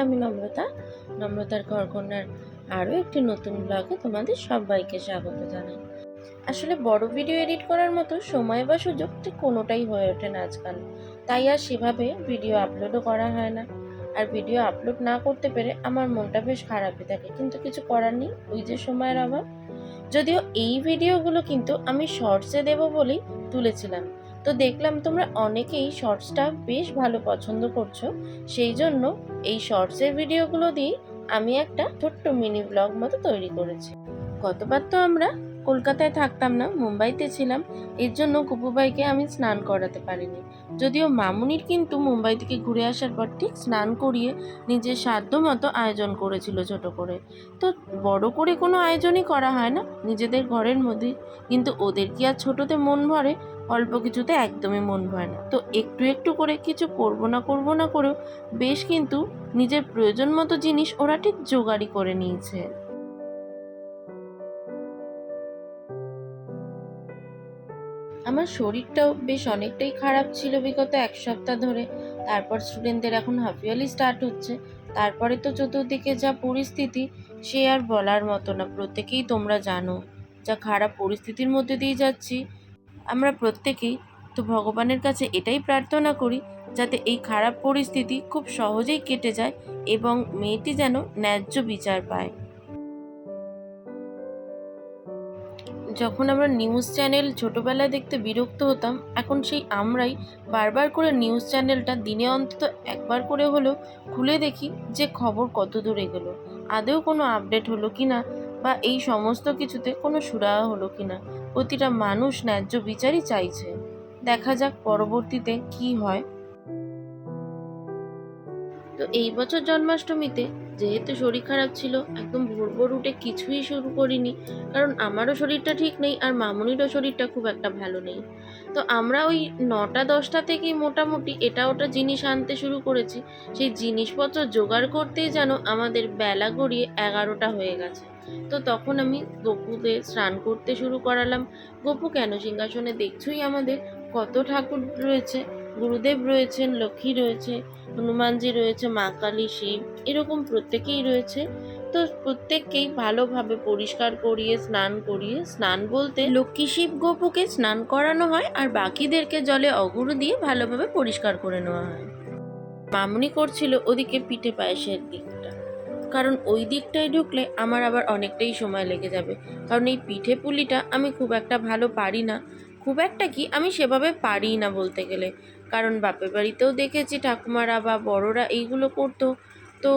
আমি নম্রতা। নম্রতার ঘরকন্যার আরও একটি নতুন ব্লগে তোমাদের সবাইকে স্বাগত জানাই। আসলে বড় ভিডিও এডিট করার মতো সময় বা সুযোগ ঠিক কোনোটাই হয়ে ওঠে না আজকাল। তাই আর সেভাবে ভিডিও আপলোডও করা হয় না। আর ভিডিও আপলোড না করতে পেরে আমার মনটা বেশ খারাপই থাকে। কিন্তু কিছু করার নেই। ওই যে সময়ের অভাব। যদিও এই ভিডিওগুলো কিন্তু আমি শর্টসে দেবো বলেই তুলেছিলাম। তো দেখলাম তোমরা অনেকেই শর্টসটা বেশ ভালো পছন্দ করছ, সেই জন্য এই শর্টসের ভিডিওগুলো দিয়ে আমি একটা ছোট্ট মিনি ব্লগ মতো তৈরি করেছি। গতবার তো আমরা কলকাতায় থাকতাম না, মুম্বাইতে ছিলাম, এর জন্য কুপুবাইকে আমি স্নান করাতে পারিনি। যদিও মামুনির কিন্তু মুম্বাই থেকে ঘুরে আসার পর ঠিক স্নান করিয়ে নিজের সাধ্য মতো আয়োজন করেছিল ছোট করে। তো বড় করে কোনো আয়োজনই করা হয় না, নিজেদের ঘরের মধ্যে। কিন্তু ওদের কি আর ছোটোতে মন ভরে? অল্প কিছুতে একদমই মন ভরে না। তো একটু একটু করে কিছু করব না করব না করেও বেশ কিন্তু নিজের প্রয়োজন মতো জিনিস ওরা ঠিক জোগাড়ি করে নিয়েছে। আমার শরীরটাও বেশ অনেকটাই খারাপ ছিল বিগত এক সপ্তাহ ধরে। তারপর স্টুডেন্টদের এখন হাফিয়ালি স্টার্ট হচ্ছে। তারপরে তো চতুর্দিকে যা পরিস্থিতি, সে আর বলার মতো না। প্রত্যেকেই তোমরা জানো যা খারাপ পরিস্থিতির মধ্যে দিয়ে যাচ্ছি। আমরা প্রত্যেকেই তো ভগবানের কাছে এটাই প্রার্থনা করি যাতে এই খারাপ পরিস্থিতি খুব সহজেই কেটে যায় এবং মেয়েটি যেন ন্যায্য বিচার পায়। যখন আমরা নিউজ চ্যানেল ছোটবেলায় দেখতে বিরক্ত হতাম, এখন সেই আমরাই বারবার করে নিউজ চ্যানেলটা দিনে অন্তত একবার করে হলেও খুলে দেখি যে খবর কত দূর এগোলো। আদেও কোনো আপডেট হলো কি না বা এই সমস্ত কিছুতে কোনো সুরাহা হলো কি না, প্রতিটা মানুষ ন্যায্য বিচারই চাইছে। দেখা যাক পরবর্তীতে কি হয়। তো এই বছর জন্মাষ্টমীতে যেহেতু শরীর খারাপ ছিল, একদম ভোর ভোর উঠে কিছুই শুরু করিনি। কারণ আমারও শরীরটা ঠিক নেই আর মামুনিরও শরীরটা খুব একটা ভালো নেই। তো আমরা ওই নটা দশটা থেকেই মোটামুটি এটা ওটা জিনিস আনতে শুরু করেছি। সেই জিনিসপত্র জোগাড় করতেই যেন আমাদের বেলা গড়িয়ে এগারোটা হয়ে গেছে। তো তখন আমি গপুকে স্নান করতে শুরু করালাম। গপু কেন সিংহাসনে দেখছই আমাদের? কত ঠাকুর রয়েছে। গুরুদেব রয়েছেন, লক্ষ্মী রয়েছে, হনুমানজি রয়েছে, মা কালী, শিব, এরকম প্রত্যেকেই রয়েছে। তো প্রত্যেককেই ভালোভাবে পরিষ্কার করিয়ে, স্নান করিয়ে, স্নান বলতে লক্ষ্মী শিব গোপুকে স্নান করানো হয় আর বাকিদেরকে জলে অগুরু দিয়ে ভালোভাবে পরিষ্কার করে নেওয়া হয়। মামনি করছিল ওদিকে পিঠে পায়েসের দিকটা। কারণ ওই দিকটায় ঢুকলে আমার আবার অনেকটাই সময় লেগে যাবে। কারণ এই পিঠে পুলিটা আমি খুব একটা ভালো পারি না। খুব একটা কি আমি সেভাবে পারি না বলতে গেলে। কারণ বাপের বাড়িতেও দেখেছি ঠাকুমারা বা বড়রা এইগুলো করতো। তো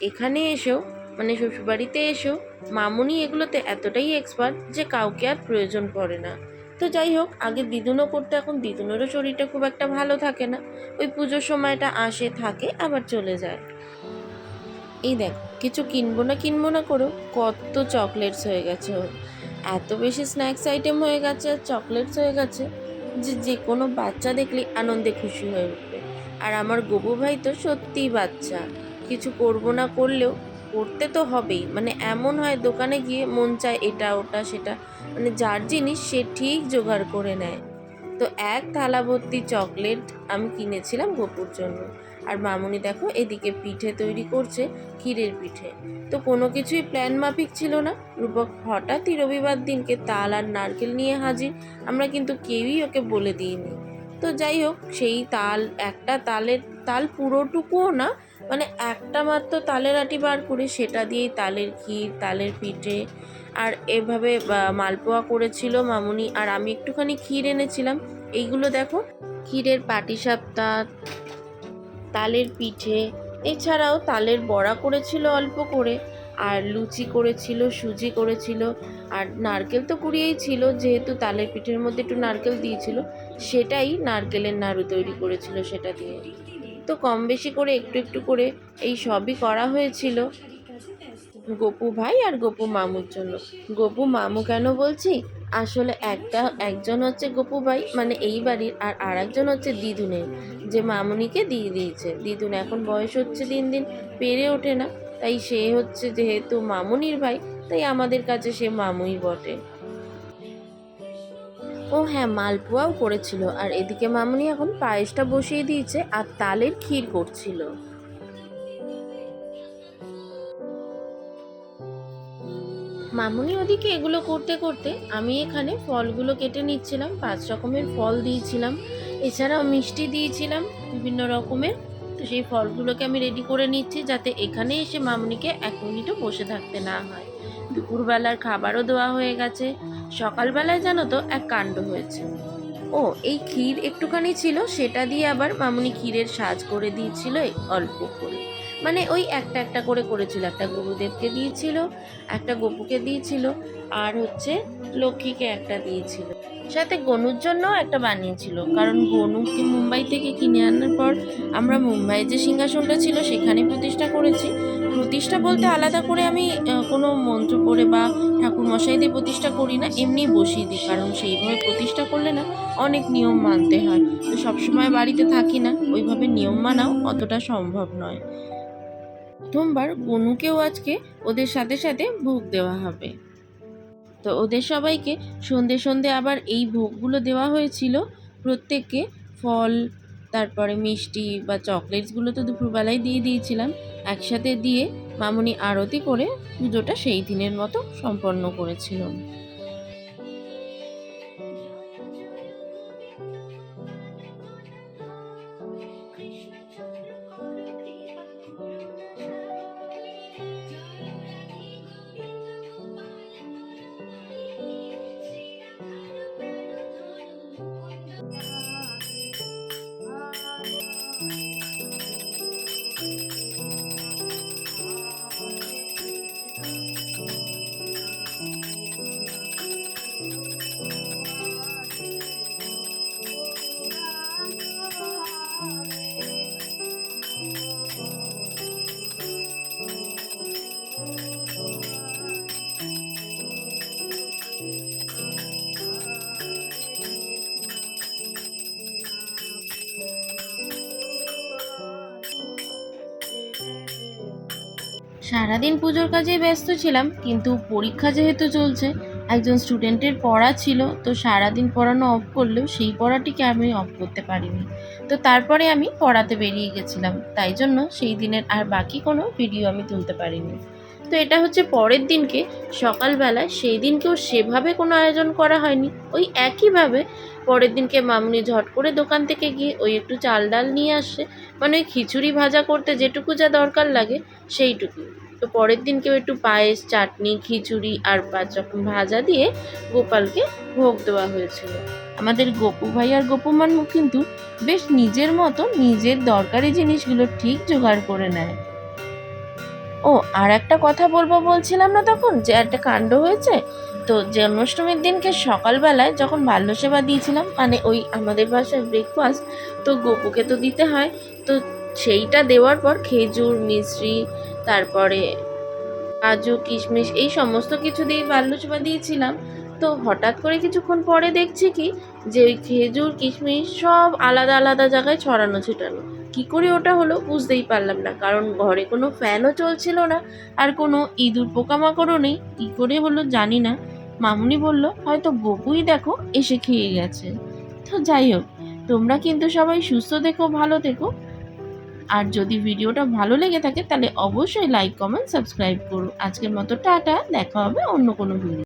এখানে এসেও মানে শ্বশুরবাড়িতে এসেও মামুনি এগুলোতে এতটাই এক্সপার্ট যে কাউকে আর প্রয়োজন পড়ে না। তো যাই হোক, আগে দিদুনও করতো, এখন দিদুনেরও শরীরটা খুব একটা ভালো থাকে না। ওই পুজোর সময়টা আসে, থাকে, আবার চলে যায়। এই দেখ, কিছু কিনবো না কিনবো না করেও কত চকলেটস হয়ে গেছে। এত বেশি স্ন্যাক্স আইটেম হয়ে গেছে চকলেটস হয়ে গেছে। যে যে কোনো বাচ্চা দেখলে আনন্দে খুশি হয়ে উঠবে। আর আমার গবু ভাই তো সত্যিই বাচ্চা। কিছু করব না করলেও করতে তো হবেই। মানে এমন হয় দোকানে গিয়ে মন চায় এটা, ওটা, সেটা। মানে যার জিনিস সে ঠিক জোগাড় করে নেয়। তো এক থালা ভর্তি চকলেট আমি কিনেছিলাম গোপুর জন্য। আর মামুনি দেখো এদিকে পিঠে তৈরি করছে ক্ষীরের পিঠে। তো কোনো কিছুই প্ল্যান মাফিক ছিল না। রূপক হঠাৎই রবিবার দিনকে তাল আর নারকেল নিয়ে হাজির। আমরা কিন্তু কেউই ওকে বলে দিইনি। তো যাই হোক সেই তাল একটা তালের তাল পুরোটুকুও না মানে একটা মাত্র তালের আটি বার করে সেটা দিয়েই তালের ক্ষীর তালের পিঠে আর এভাবে মালপোয়া করেছিল মামুনি। আর আমি একটুখানি ক্ষীর এনেছিলাম। এইগুলো দেখো ক্ষীরের পাটিসাপটা তালের পিঠে, এছাড়াও তালের বড়া করেছিল অল্প করে, আর লুচি করেছিল, সুজি করেছিল, আর নারকেল তো কুড়িয়েই ছিল, যেহেতু তালের পিঠের মধ্যে একটু নারকেল দিয়েছিল, সেটাই নারকেলের নাড়ু তৈরি করেছিল সেটা দিয়ে। তো কম বেশি করে, একটু একটু করে এই সবই করা হয়েছিল। গপু ভাই আর গপু মামুর জন্য। গপু মামু কেন বলছি? আসলে একটা, একজন হচ্ছে গপু ভাই মানে এই বাড়ির, আর আরেকজন হচ্ছে দিদুনের। যে মামুনিকে দিয়ে দিয়েছে। দিদুন এখন বয়স হচ্ছে দিন দিন পেরে ওঠে না। তাই সে হচ্ছে যেহেতু মামুনির ভাই, তাই আমাদের কাছে সে মামুই বটে। ও হ্যাঁ মালপোয়াও করেছিল। আর এদিকে মামুনি এখন পায়েসটা বসিয়ে দিয়েছে, আর তালের ক্ষীর করছিল। মামুনি ওদিকে এগুলো করতে করতে আমি এখানে ফলগুলো কেটে নিচ্ছিলাম, পাঁচ রকমের ফল দিয়েছিলাম। এছাড়াও মিষ্টি দিয়েছিলাম, বিভিন্ন রকমের। তো সেই ফলগুলোকে আমি রেডি করে নিচ্ছি যাতে এখানে এসে মামুনিকে এক মিনিটও বসে থাকতে না হয়। দুপুরবেলার খাবারও দেওয়া হয়ে গেছে। সকালবেলায় জানো তো এক কাণ্ড হয়েছে। ও, এই ক্ষীর একটুখানি ছিল, সেটা দিয়ে আবার মামুনি ক্ষীরের সাজ করে দিয়েছিল অল্প করে। মানে ওই একটা একটা করে করেছিল। একটা গুরুদেবকে দিয়েছিল, একটা গপুকে দিয়েছিল, আর হচ্ছে লক্ষ্মীকে একটা দিয়েছিল। সাথে গনুর জন্য একটা বানিয়েছিল, কারণ গনুকে মুম্বাই থেকে কিনে আনার পর আমরা মুম্বাই যে সিংহাসনটা ছিল সেখানে প্রতিষ্ঠা করেছি। প্রতিষ্ঠা বলতে আলাদা করে আমি কোনো মন্ত্র পড়ে বা ঠাকুর মশাই দিয়ে প্রতিষ্ঠা করি না, এমনি বসিয়ে দিই, কারণ সেইভাবে প্রতিষ্ঠা করলে না অনেক নিয়ম মানতে হয়। তো সবসময় বাড়িতে থাকি না, ওইভাবে নিয়ম মানাও অতটা সম্ভব নয়। প্রথমবার গনুকেও আজকে ওদের সাথে সাথে ভোগ দেওয়া হবে। তো ওদের সবাইকে সন্ধে সন্ধে আবার এই ভোগগুলো দেওয়া হয়েছিল। প্রত্যেককে ফল, তারপরে মিষ্টি বা চকলেটসগুলো তো দুপুরবেলায় দিয়ে দিয়েছিলাম। একসাথে দিয়ে মামুনি আরতি করে পুজোটা সেই দিনের মতো সম্পন্ন করেছিল। সারাদিন পুজোর কাজে ব্যস্ত ছিলাম, কিন্তু পরীক্ষা যেহেতু চলছে, একজন স্টুডেন্টের পড়া ছিল, তো সারাদিন পড়ানো অফ করলেও সেই পড়াটিকে আমি অফ করতে পারিনি। তো তারপরে আমি পড়াতে বেরিয়ে গেছিলাম, তাই জন্য সেই দিনের আর বাকি কোনো ভিডিও আমি তুলতে পারিনি। তো এটা হচ্ছে পরের দিনকে, সকালবেলায় সেই দিনকেও সেভাবে কোনো আয়োজন করা হয়নি, ওই একইভাবে পরের দিনকে মামুনি ঝট করে দোকান থেকে গিয়ে ওই একটু চাল ডাল নিয়ে আসে। মানে ওই খিচুড়ি ভাজা করতে যেটুকু যা দরকার লাগে সেইটুকু। তো পরের দিনকেও একটু পায়েস, চাটনি, খিচুড়ি আর পাঁচ রকম ভাজা দিয়ে গোপালকে ভোগ দেওয়া হয়েছিল। আমাদের গোপু ভাই আর গোপু মানু কিন্তু বেশ নিজের মতো নিজের দরকারি জিনিসগুলো ঠিক জোগাড় করে নেয়। ও আর একটা কথা বলব বলছিলাম না তখন? যে একটা কাণ্ড হয়েছে? তো জন্মাষ্টমীর দিনকে সকালবেলায় যখন বাল্য সেবা দিয়েছিলাম মানে ওই আমাদের বাসায় ব্রেকফাস্ট তো গোপুকে তো দিতে হয়। তো সেইটা দেওয়ার পর খেজুর মিশ্রি তারপরে কাজু, কিশমিশ, এই সমস্ত কিছু দিয়ে বাল্য সেবা দিয়েছিলাম। তো হঠাৎ করে কিছুক্ষণ পরে দেখছি কি? যে খেজুর, কিশমিশ সব আলাদা আলাদা জায়গায় ছড়ানো, ছিটানো। কি করে ওটা হলো বুঝতেই পারলাম না। কারণ ঘরে কোনো ফ্যানও চলছিল না আর কোনো ইঁদুর পোকামাকড়ও নেই। কী করে হলো জানি না। মামুনি বলল, হয়তো গপুই দেখো, এসে খেয়ে গেছে। তো যাই হোক, তোমরা কিন্তু সবাই সুস্থ থেকো, ভালো থেকো। আর যদি ভিডিওটা ভালো লেগে থাকে, তাহলে অবশ্যই লাইক কমেন্ট সাবস্ক্রাইব করো। আজকের মতো টাটা, দেখা হবে অন্য কোনো ভিডিও